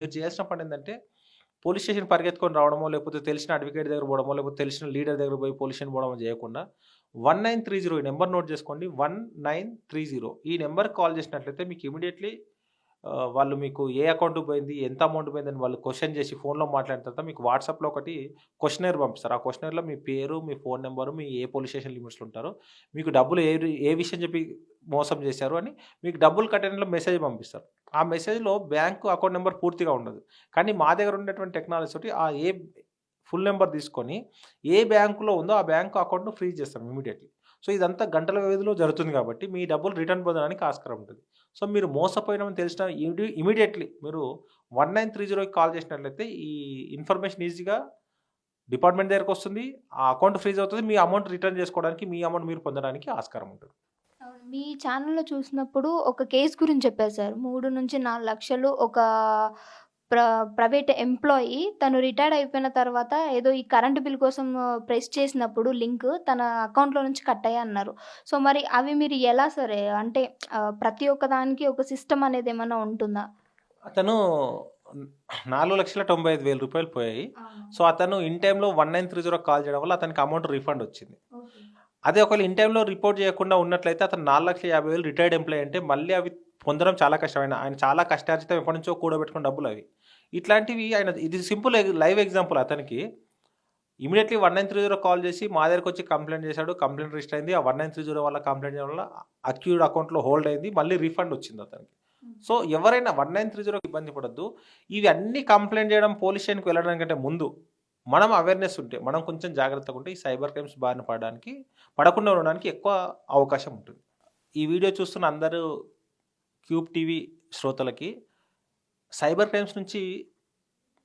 మీరు చేయాల్సిన పని పోలీస్ స్టేషన్ పరిగెత్తుకొని రావడమో లేకపోతే తెలిసిన అడ్వకేట్ దగ్గర పోవడమో లేకపోతే తెలిసిన లీడర్ దగ్గర పోయి పోలీస్ స్టేషన్ పోవడమో చేయకుండా వన్ నైన్ త్రీ జీరో ఈ నెంబర్ నోట్ చేసుకోండి. వన్ నైన్ త్రీ జీరో ఈ నెంబర్కి కాల్ చేసినట్లయితే మీకు ఇమీడియట్లీ వాళ్ళు మీకు ఏ అకౌంట్ పోయింది ఎంత అమౌంట్ పోయిందని వాళ్ళు క్వశ్చన్ చేసి ఫోన్లో మాట్లాడిన తర్వాత మీకు వాట్సాప్లో ఒకటి క్వశ్చనర్ పంపిస్తారు. ఆ క్వశ్చనర్లో మీ పేరు మీ ఫోన్ నెంబరు మీ ఏ పోలీస్ స్టేషన్ లిమిట్స్లో ఉంటారో మీకు డబ్బులు ఏ ఏ విషయం చెప్పి మోసం చేశారు అని మీకు డబ్బులు కట్టడంలో మెసేజ్ పంపిస్తారు. ఆ మెసేజ్లో బ్యాంకు అకౌంట్ నెంబర్ పూర్తిగా ఉండదు. కానీ మా దగ్గర ఉన్నటువంటి టెక్నాలజీ తోటి ఆ ఏ ఫుల్ నెంబర్ తీసుకొని ఏ బ్యాంకులో ఉందో ఆ బ్యాంకు అకౌంట్ను ఫ్రీజ్ చేస్తాం ఇమీడియట్లీ సో ఇదంతా గంటల వ్యవధిలో జరుగుతుంది కాబట్టి మీ డబ్బులు రిటర్న్ పొందడానికి ఆస్కారం ఉంటుంది. సో మీరు మోసపోయినామని తెలిసిన ఇమీడియట్లీ మీరు వన్ నైన్ త్రీ జీరోకి కాల్ చేసినట్లయితే ఈ ఇన్ఫర్మేషన్ ఈజీగా డిపార్ట్మెంట్ దగ్గరకు వస్తుంది. ఆ అకౌంట్ ఫ్రీజ్ అవుతుంది. మీ అమౌంట్ రిటర్న్ చేసుకోవడానికి మీ అమౌంట్ మీరు పొందడానికి ఆస్కారం ఉంటుంది. మీ ఛానల్‌లో చూసినప్పుడు ఒక కేస్ గురించి చెప్పారు సార్. 3-4 లక్షలు ఒక ప్ర ప్రైవేట్ ఎంప్లాయీ తను రిటైర్డ్ అయిపోయిన తర్వాత ఏదో ఈ కరెంట్ బిల్ కోసం ప్రెస్ చేసినప్పుడు లింక్ తన అకౌంట్‌లో నుంచి కట్ అయ్యాయన్నారు. సో, మరి అవి మీరు ఎలా సరే అంటే ప్రతి ఒక్క దానికి ఒక సిస్టమ్ అనేది ఏమన్నా ఉంటుందా? అతను 4,95,000 పోయాయి. సో, అతను ఇన్ టైమ్‌లో 1930కి కాల్ చేయడం వల్ల అతనికి అమౌంట్ రీఫండ్ వచ్చింది. అదే ఒకవేళ ఇన్ టైమ్‌లో రిపోర్ట్ చేయకుండా ఉన్నట్లయితే అతను 4,50,000 రిటైర్డ్ ఎంప్లాయీ అంటే మళ్ళీ అవి పొందడం చాలా కష్టమైన ఆయన చాలా కష్టార్జితం ఎప్పటినుంచో కూడబెట్టుకున్న డబ్బులు అవి. ఇట్లాంటివి ఆయన ఇది సింపుల్ లైవ్ ఎగ్జాంపుల్ అతనికి ఇమీడియట్‌లీ 1930 కాల్ చేసి మా దగ్గరకొచ్చి కంప్లెయింట్ చేశాడు. కంప్లెయింట్ రిజిస్టర్ అయింది. ఆ 1930 వల్ల కంప్లెయింట్ చేయడం వల్ల అక్యూజ్డ్ అకౌంట్‌లో హోల్డ్ అయింది. మళ్ళీ రీఫండ్ వచ్చింది అతనికి. సో, ఎవరైనా 1930కి ఇబ్బంది పడొద్దు. ఇవి అన్నీ కంప్లెయింట్ చేయడం పోలీస్ స్టేషన్‌కి వెళ్ళడానికంటే ముందు మనం అవేర్‌నెస్ ఉంటే, మనం కొంచెం జాగ్రత్తగా ఉంటే ఈ సైబర్ క్రైమ్స్ బారిన పడడానికి పడకుండా ఉండడానికి ఎక్కువ అవకాశం ఉంటుంది. ఈ వీడియో చూస్తున్న అందరూ క్యూబ్ టీవీ శ్రోతలకి సైబర్ క్రైమ్స్ నుంచి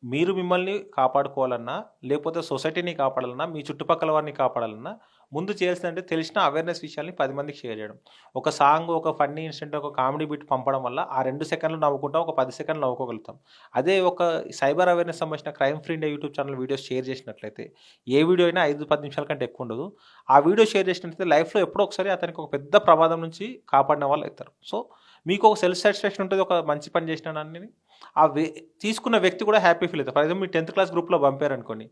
మీరు మిమ్మల్ని కాపాడుకోవాలన్నా, లేకపోతే సొసైటీని కాపాడాలన్నా, మీ చుట్టుపక్కల వారిని కాపాడాలన్నా ముందు చేయాల్సిందంటే తెలిసిన అవేర్‌నెస్ విషయాల్ని పది మందికి షేర్ చేయడం. ఒక సాంగ్, ఒక ఫన్నీ ఇన్సిడెంట్, ఒక కామెడీ బిట్ పంపడం వల్ల ఆ రెండు సెకండ్లు నవ్వుకుంటాం. ఒక పది సెకండ్లు నవ్వుకోగలుగుతాం. అదే ఒక సైబర్ అవేర్‌నెస్ సంబంధించిన crime free India YouTube channel videos share చేసినట్లయితే ఏ వీడియో అయినా 5, 10 నిమిషాల కంటే ఎక్కువ ఉండదు. ఆ వీడియో షేర్ చేసినట్లయితే లైఫ్‌లో ఎప్పుడో ఒకసారి అతనికి ఒక పెద్ద ప్రమాదం నుంచి కాపాడిన వాళ్ళు అవుతారు. సో, మీకు ఒక సెల్ఫ్ సాటిస్ఫాక్షన్ ఉంటుంది. ఒక మంచి పని చేసినానని ఆ వే తీసుకున్న వ్యక్తి కూడా హ్యాపీ ఫీల్ అవుతారు. ఫర్ ఎగ్జాంపుల్ మీ 10థ్ క్లాస్ గ్రూప్‌లో పంపారనుకోండి.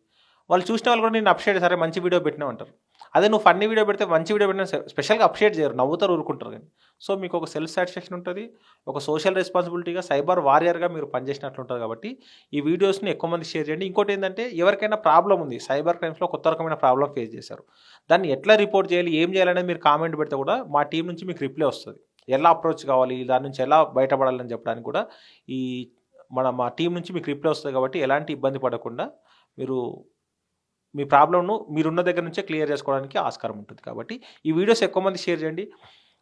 వాళ్ళు చూసిన వాళ్ళు కూడా నేను అప్షేట్ సరే మంచి వీడియో పెట్టినావు అంటారు. అదే నువ్వు ఫన్నీ వీడియో పెడితే మంచి వీడియో పెట్టినా స్పెషల్‌గా అప్షేట్ చేయరు. నవ్వుతారు, ఊరుకుంటారు కానీ సో, మీకు ఒక సెల్ఫ్ సాటిస్ఫాక్షన్ ఉంటుంది ఒక సోషల్ రెస్పాన్సిబిలిటీగా సైబర్ వారియర్‌గా మీరు పనిచేసినట్లు ఉంటుంది కాబట్టి ఈ వీడియోస్‌ని ఎక్కువ మంది షేర్ చేయండి. ఇంకోటి ఏంటంటే ఎవరికైనా ప్రాబ్లం ఉంది. సైబర్ క్రైమ్స్‌లో కొత్త రకమైన ప్రాబ్లం ఫేస్ చేశారు. దాన్ని ఎట్లా రిపోర్ట్ చేయాలి, ఏం చేయాలనేది మీరు కామెంట్ పెడితే కూడా మా టీమ్ నుంచి మీకు రిప్లై వస్తుంది ఎలా అప్రోచ్ కావాలి, దాని నుంచి ఎలా బయటపడాలని చెప్పడానికి కూడా ఈ మన మా టీం నుంచి మీకు రిప్లై వస్తుంది కాబట్టి ఎలాంటి ఇబ్బంది పడకుండా మీరు మీ ప్రాబ్లమ్‌ను మీరున్న దగ్గర నుంచే క్లియర్ చేసుకోవడానికి ఆస్కారం ఉంటుంది. కాబట్టి ఈ వీడియోస్ ఎక్కువ మంది షేర్ చేయండి.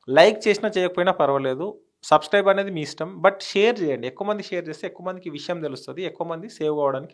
లైక్ చేసినా చేయకపోయినా పర్వాలేదు. సబ్స్క్రైబ్ అనేది మీ ఇష్టం. బట్ షేర్ చేయండి. ఎక్కువ మంది షేర్ చేస్తే ఎక్కువ మందికి విషయం తెలుస్తుంది ఎక్కువ మంది సేవ్ అవ్వడానికి